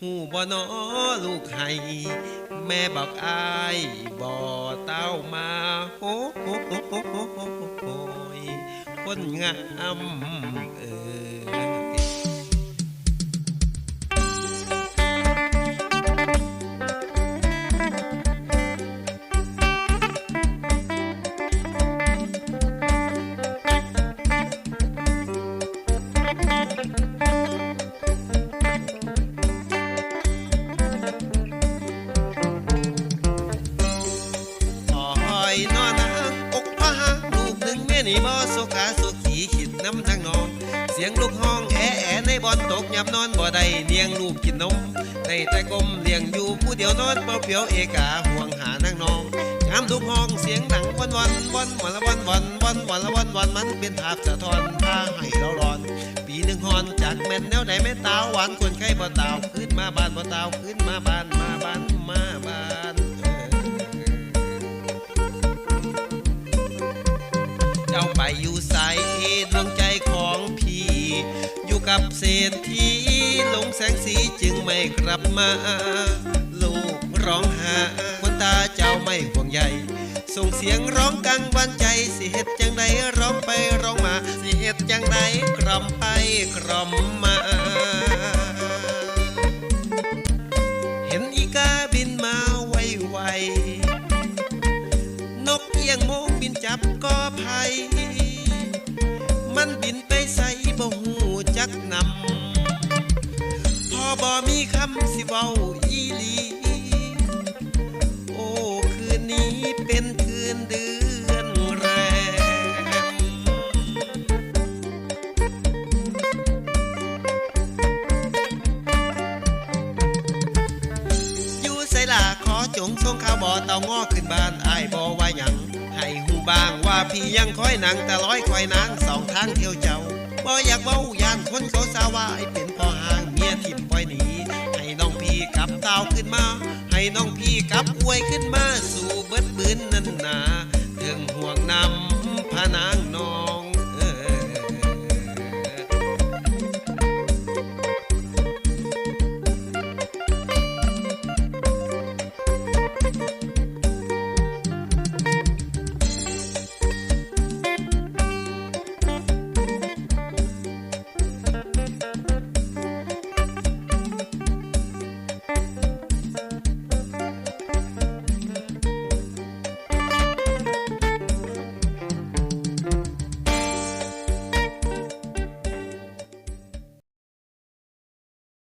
หูบ่นอลูกให้แม่บอกอายบ่เต้ามาโอ้โหโหโหโหโหโหยคนงามเออ นี่บ่สุขาสุขีขิดน้ำทางนองเสียงลูกห้องแอะแอะในบอนตกยับนอนบ่ได้เลี้ยงลูกกินนมได้แต่กลมเลี้ยงอยู่ผู้เดียวนอนเปล่าเปลี่ยวเอกาห่วงหานางนองยามลูกห้องเสียงดังวันวันวันวันละวันวันวันวันละวันวันมันเป็นภาพสะท้อนพาให้เราร้อน ปีหนึ่งฮอนจากแม่นแนวใดแม่ตาวหวานควรไข่บ่ตาวขึ้นมาบ้านบ่ตาวขึ้นมาบ้านมาบ้าน อยู่ใสดวงใจของพี่ อยู่กับเศรษฐีหลงแสงสีจึงไม่กลับมา ลูกร้องหาคนตาเจ้าไม่ห่วงใยส่งเสียงร้องกังวานใจสิเฮ็ดจังใดร้องไปร้องมาสิเฮ็ดจังใดกล่อมไปกล่อมมา เห็นอีกาบินมาไวๆนกเอียงโมงบินจับกอไผ่มัน บินไปใส่บ่หูจักนำพอบ่มีคำสิเว้าอีหลี จงทรงข่าวบ่อเต่างอขึ้นบ้านอ้ายบ่ว่าหยังให้หูบางว่าพี่ยังคอยหนังแต่ร้อยคอยนางสองทางเที่ยวเจ้าบ่อยากเว้ายานคนเขาสาวาไอ้เป็นพ่อห่างเมียทิ่มปล่อยหนีให้น้องพี่กลับเต้าขึ้นมา ให้น้องพี่กลับอวยขึ้นมา